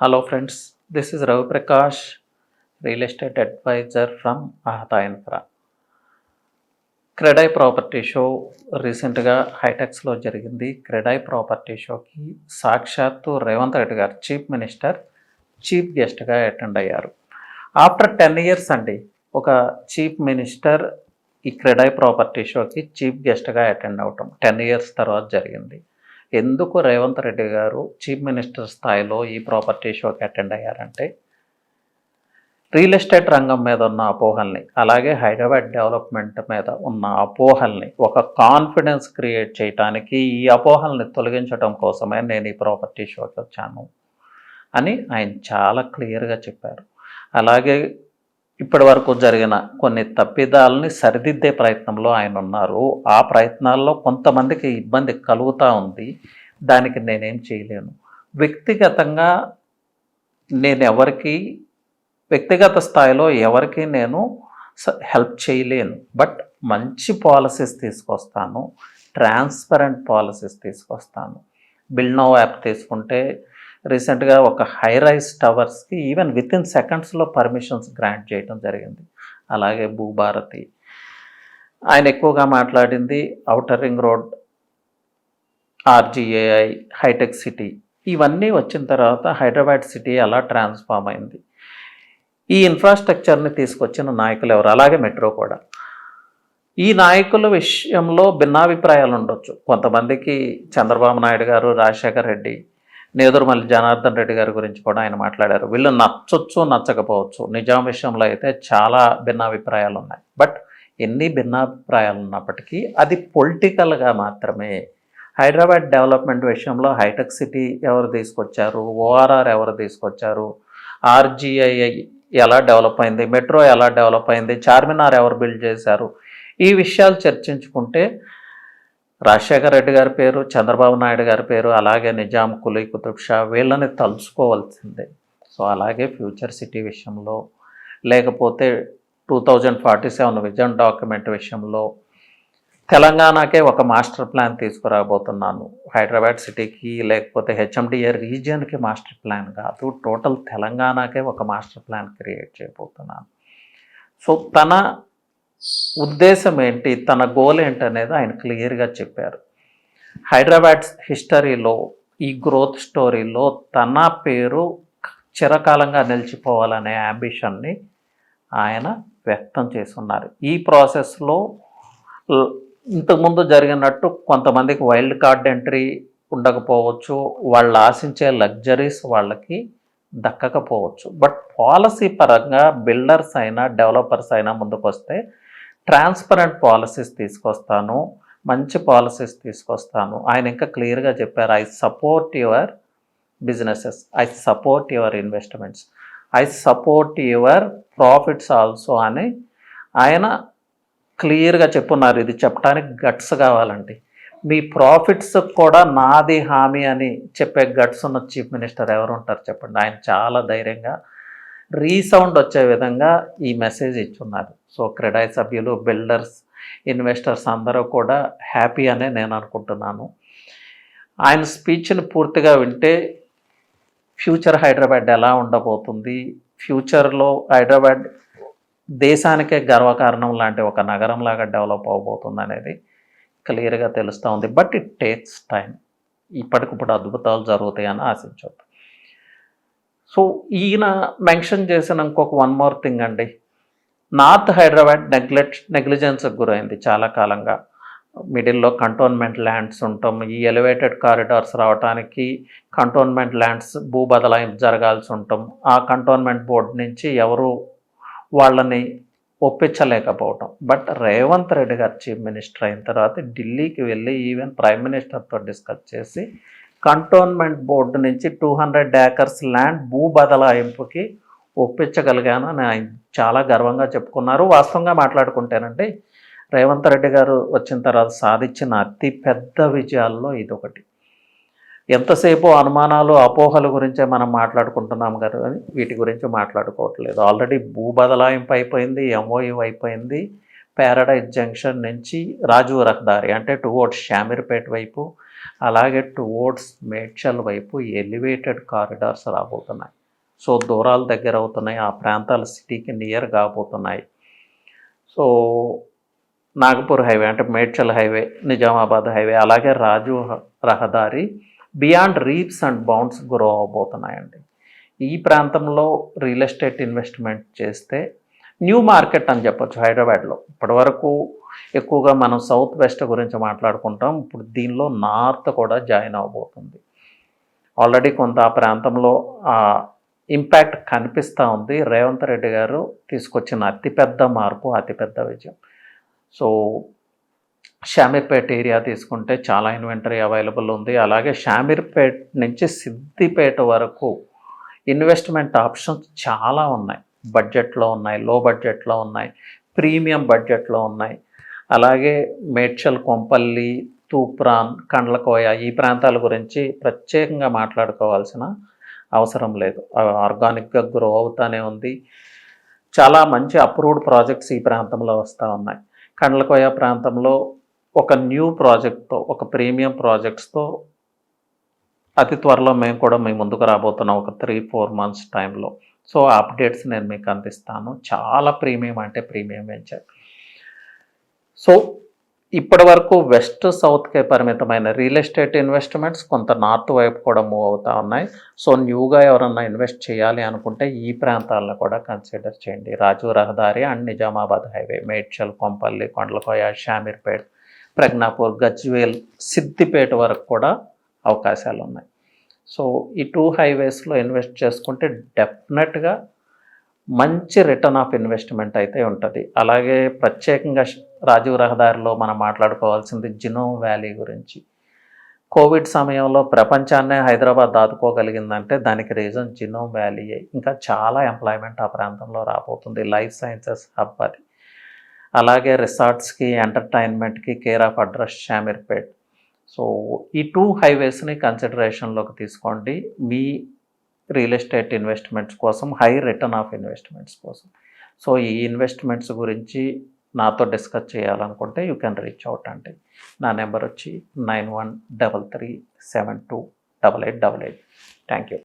Hello friends this is Raviprakash real estate advisor from from Ahata CREDAI property show రీసెంట్గా హైటెక్స్లో జరిగింది. CREDAI property షోకి సాక్షాత్తు రేవంత్ రెడ్డి గారు చీఫ్ మినిస్టర్ చీఫ్ గెస్ట్గా అటెండ్ అయ్యారు. ఆఫ్టర్ టెన్ ఇయర్స్ అండి ఒక చీఫ్ మినిస్టర్ ఈ క్రెడై ప్రాపర్టీ షోకి చీఫ్ గెస్ట్గా అటెండ్ అవటం. టెన్ ఇయర్స్ తర్వాత జరిగింది. ఎందుకు రేవంత్ రెడ్డి గారు చీఫ్ మినిస్టర్ స్థాయిలో ఈ ప్రాపర్టీ షోకి అటెండ్ అయ్యారంటే రియల్ ఎస్టేట్ రంగం మీద ఉన్న అపోహల్ని అలాగే హైదరాబాద్ డెవలప్మెంట్ మీద ఉన్న అపోహల్ని ఒక కాన్ఫిడెన్స్ క్రియేట్ చేయడానికి ఈ అపోహల్ని తొలగించడం కోసమే నేను ఈ ప్రాపర్టీ షోకి వచ్చాను అని ఆయన చాలా క్లియర్గా చెప్పారు. అలాగే ఇప్పటి వరకు జరిగిన కొన్ని తప్పిదాలని సరిదిద్దే ప్రయత్నంలో ఆయన ఉన్నారు. ఆ ప్రయత్నాల్లో కొంతమందికి ఇబ్బంది కలుగుతూ ఉంది. దానికి నేనేం చేయలేను. వ్యక్తిగతంగా నేను ఎవరికి వ్యక్తిగత స్థాయిలో ఎవరికి నేను హెల్ప్ చేయలేను. బట్ మంచి పాలసీస్ తీసుకొస్తాను. ట్రాన్స్పరెంట్ పాలసీస్ తీసుకొస్తాను. బిల్నో యాప్ తీసుకుంటే రీసెంట్గా ఒక హై రైస్ టవర్స్కి ఈవెన్ విత్ ఇన్ సెకండ్స్లో పర్మిషన్స్ గ్రాంట్ చేయడం జరిగింది. అలాగే భూభారతి. ఆయన ఎక్కువగా మాట్లాడింది outer ring road RGIA hitech city. ఇవన్నీ వచ్చిన తర్వాత హైదరాబాద్ సిటీ అలా ట్రాన్స్ఫార్మ్ అయింది. ఈ ఇన్ఫ్రాస్ట్రక్చర్ని తీసుకొచ్చిన నాయకులు ఎవరు? అలాగే మెట్రో కూడా. ఈ నాయకుల విషయంలో భిన్నాభిప్రాయాలు ఉండొచ్చు. కొంతమందికి చంద్రబాబు నాయుడు గారు రాజశేఖర్ రెడ్డి నేదురుమల్లి జనార్దన్ రెడ్డి గారి గురించి కూడా ఆయన మాట్లాడారు. వీళ్ళు నచ్చొచ్చు నచ్చకపోవచ్చు. నిజాం విషయంలో అయితే చాలా భిన్నాభిప్రాయాలు ఉన్నాయి బట్ ఎన్ని భిన్నాభిప్రాయాలు ఉన్నప్పటికీ అది పొలిటికల్గా మాత్రమే. హైదరాబాద్ డెవలప్మెంట్ విషయంలో హైటెక్ సిటీ ఎవరు తీసుకొచ్చారు? ఓఆర్ఆర్ ఎవరు తీసుకొచ్చారు? ఆర్జీఐఐ ఎలా డెవలప్ అయింది? మెట్రో ఎలా డెవలప్ అయింది? చార్మినార్ ఎవరు బిల్డ్ చేశారు? ఈ విషయాలు చర్చించుకుంటే రాజశేఖర రెడ్డి గారి పేరు చంద్రబాబు నాయుడు గారి పేరు అలాగే నిజాం కులీ కుతుబ్ షా వీళ్ళని తలుచుకోవాల్సిందే. సో అలాగే ఫ్యూచర్ సిటీ విషయంలో లేకపోతే two thousand forty seven vision document విషయంలో తెలంగాణకే ఒక మాస్టర్ ప్లాన్ తీసుకురాబోతున్నాను. హైదరాబాద్ సిటీకి లేకపోతే హెచ్ఎండిఏ రీజియన్కి మాస్టర్ ప్లాన్ కాదు టోటల్ తెలంగాణకే ఒక మాస్టర్ ప్లాన్ క్రియేట్ చేయబోతున్నాను. సో తన ఉద్దేశం ఏంటి తన గోల్ ఏంటి అనేది ఆయన క్లియర్గా చెప్పారు. హైదరాబాద్ హిస్టరీలో ఈ గ్రోత్ స్టోరీలో తన పేరు చిరకాలంగా నిలిచిపోవాలనే అంబిషన్ని ఆయన వ్యక్తం చేస్తున్నారు. ఈ ప్రాసెస్లో ఇంతకుముందు జరిగినట్టు కొంతమందికి వైల్డ్ కార్డ్ ఎంట్రీ ఉండకపోవచ్చు వాళ్ళు ఆశించే లగ్జరీస్ వాళ్ళకి దక్కకపోవచ్చు. బట్ పాలసీ పరంగా బిల్డర్స్ అయినా డెవలపర్స్ అయినా ముందుకు వస్తే ట్రాన్స్పరెంట్ పాలసీస్ తీసుకొస్తాను మంచి పాలసీస్ తీసుకొస్తాను. ఆయన ఇంకా క్లియర్గా చెప్పారు I support your businesses I support your investments I support your profits also అని ఆయన క్లియర్గా చెప్పున్నారు. ఇది చెప్పడానికి గట్స్ కావాలండి. మీ ప్రాఫిట్స్ కూడా నాది హామీ అని చెప్పే గట్స్ ఉన్న చీఫ్ మినిస్టర్ ఎవరు ఉంటారు చెప్పండి. ఆయన చాలా ధైర్యంగా రీసౌండ్ వచ్చే విధంగా ఈ మెసేజ్ ఇచ్చున్నారు. సో క్రెడై సభ్యులు బిల్డర్స్ ఇన్వెస్టర్స్ అందరూ కూడా హ్యాపీ అనే నేను అనుకుంటున్నాను. ఆయన స్పీచ్ని పూర్తిగా వింటే ఫ్యూచర్ హైదరాబాద్ ఎలా ఉండబోతుంది? ఫ్యూచర్లో హైదరాబాద్ దేశానికే గర్వకారణం లాంటి ఒక నగరంలాగా డెవలప్ అవబోతుంది అనేది క్లియర్గా తెలుస్తూ ఉంది. బట్ ఇట్ టేక్స్ టైం ఇప్పటికిప్పుడు అద్భుతాలు జరుగుతాయని ఆశించవద్దు సో ఈయన మెన్షన్ చేసిన ఇంకొక వన్ మోర్ థింగ్ అండి. నార్త్ హైదరాబాద్ నెగ్లెక్ట్ నెగ్లిజెన్స్కి గురైంది చాలా కాలంగా. మిడిల్లో కంటోన్మెంట్ ల్యాండ్స్ ఉంటాం. ఈ ఎలివేటెడ్ కారిడార్స్ రావడానికి కంటోన్మెంట్ ల్యాండ్స్ భూ బదలాయింపు జరగాల్సి ఉంటాం. ఆ కంటోన్మెంట్ బోర్డు నుంచి ఎవరు వాళ్ళని ఒప్పించలేకపోవటం. బట్ రేవంత్ రెడ్డి గారు చీఫ్ మినిస్టర్ అయిన తర్వాత ఢిల్లీకి వెళ్ళి ఈవెన్ ప్రైమ్ మినిస్టర్తో డిస్కస్ చేసి కంటోన్మెంట్ బోర్డు నుంచి టూ హండ్రెడ్ ఏకర్స్ ల్యాండ్ భూ బదలాయింపుకి ఒప్పించగలిగాను అని ఆయన చాలా గర్వంగా చెప్పుకున్నారు. వాస్తవంగా మాట్లాడుకుంటేనండి రేవంత్ రెడ్డి గారు వచ్చిన తర్వాత సాధించిన అతి పెద్ద విజయాల్లో ఇదొకటి. ఎంతసేపు అనుమానాలు అపోహల గురించే మనం మాట్లాడుకుంటున్నాం కదా వీటి గురించి మాట్లాడుకోవట్లేదు. ఆల్రెడీ భూ బదలాయింపు అయిపోయింది ఎంఓయు అయిపోయింది. ప్యారడైజ్ జంక్షన్ నుంచి రాజు రహదారి అంటే టువర్డ్స్ షామీర్పేట వైపు అలాగే టువర్డ్స్ మేడ్చల్ వైపు ఎలివేటెడ్ కారిడార్స్ రాబోతున్నాయి. సో దూరాలు దగ్గర అవుతున్నాయి ఆ ప్రాంతాలు సిటీకి నియర్ కాబోతున్నాయి. సో నాగపూర్ హైవే అంటే మేడ్చల్ హైవే నిజామాబాద్ హైవే అలాగే Raju Rahadari beyond leaps and bounds grow అవబోతున్నాయండి. ఈ ప్రాంతంలో రియల్ ఎస్టేట్ ఇన్వెస్ట్మెంట్ చేస్తే న్యూ మార్కెట్ అని చెప్పొచ్చు హైదరాబాద్లో. ఇప్పటివరకు ఎక్కువగా మనం సౌత్ వెస్ట్ గురించి మాట్లాడుకుంటాం. ఇప్పుడు దీనిలో నార్త్ కూడా జాయిన్ అవబోతుంది. ఆల్రెడీ కొంత ఆ ప్రాంతంలో ఇంపాక్ట్ కనిపిస్తూ ఉంది. రేవంత్ రెడ్డి గారు తీసుకొచ్చిన అతిపెద్ద మార్పు అతిపెద్ద విజయం. సో షామీర్పేట్ ఏరియా తీసుకుంటే చాలా ఇన్వెంటరీ అవైలబుల్ ఉంది. అలాగే షామీర్పేట్ నుంచి సిద్దిపేట వరకు ఇన్వెస్ట్మెంట్ ఆప్షన్స్ చాలా ఉన్నాయి. బడ్జెట్లో ఉన్నాయి లో బడ్జెట్లో ఉన్నాయి ప్రీమియం బడ్జెట్లో ఉన్నాయి. అలాగే మేడ్చల్ కొంపల్లి తూప్రాన్ కండ్లకోయ ఈ ప్రాంతాల గురించి ప్రత్యేకంగా మాట్లాడుకోవాల్సిన అవసరం లేదు. అవి ఆర్గానిక్గా గ్రో అవుతానే ఉంది. చాలా మంచి అప్రూవ్డ్ ప్రాజెక్ట్స్ ఈ ప్రాంతంలో వస్తూ ఉన్నాయి. కండ్లకోయ ప్రాంతంలో ఒక న్యూ ప్రాజెక్ట్తో ఒక ప్రీమియం ప్రాజెక్ట్స్తో అతి త్వరలో మేము కూడా మేము ముందుకు రాబోతున్నాం ఒక త్రీ ఫోర్ మంత్స్ టైంలో. సో అప్డేట్స్ నేను మీకు అందిస్తాను. చాలా ప్రీమియం అంటే ప్రీమియం వెంచర్. సో ఇప్పటి వరకు వెస్ట్ సౌత్కే పరిమితమైన రియల్ ఎస్టేట్ ఇన్వెస్ట్మెంట్స్ కొంత నార్త్ వైపు కూడా మూవ్ అవుతూ ఉన్నాయి. సో న్యూగా ఎవరన్నా ఇన్వెస్ట్ చేయాలి అనుకుంటే ఈ ప్రాంతాలను కూడా కన్సిడర్ చేయండి. రాజు రహదారి అండ్ నిజామాబాద్ హైవే మేడ్చల్ కొంపల్లి కొండలకోయ షామీర్పేట్ ప్రజ్ఞాపూర్ గజ్వేల్ సిద్దిపేట వరకు కూడా అవకాశాలు ఉన్నాయి. సో ఈ టూ హైవేస్లో ఇన్వెస్ట్ చేసుకుంటే డెఫినెట్గా మంచి రిటర్న్ ఆఫ్ ఇన్వెస్ట్మెంట్ అయితే ఉంటుంది. అలాగే ప్రత్యేకంగా రాజీవ్ రహదారిలో మనం మాట్లాడుకోవాల్సింది జినోమ్ వ్యాలీ గురించి. కోవిడ్ సమయంలో ప్రపంచాన్నే హైదరాబాద్ దాటుకోగలిగిందంటే దానికి రీజన్ జినోమ్ వ్యాలీ ఇంకా చాలా ఎంప్లాయ్మెంట్ ఆ ప్రాంతంలో రాబోతుంది. లైఫ్ సైన్సెస్ హబ్ అది. అలాగే రిసార్ట్స్కి ఎంటర్టైన్మెంట్కి care of address Shamirpet so ఈ టూ హైవేస్ని కన్సిడరేషన్లోకి తీసుకోండి. మీ రియల్ ఎస్టేట్ ఇన్వెస్ట్మెంట్స్ కోసం హై రిటర్న్ ఆఫ్ ఇన్వెస్ట్మెంట్స్ కోసం. సో ఈ ఇన్వెస్ట్మెంట్స్ గురించి నాతో డిస్కస్ చేయాలనుకుంటే యూ కెన్ రీచ్ అవుట్ అండి. నా నెంబర్ వచ్చి nine one double three seven two double eight double eight. Thank you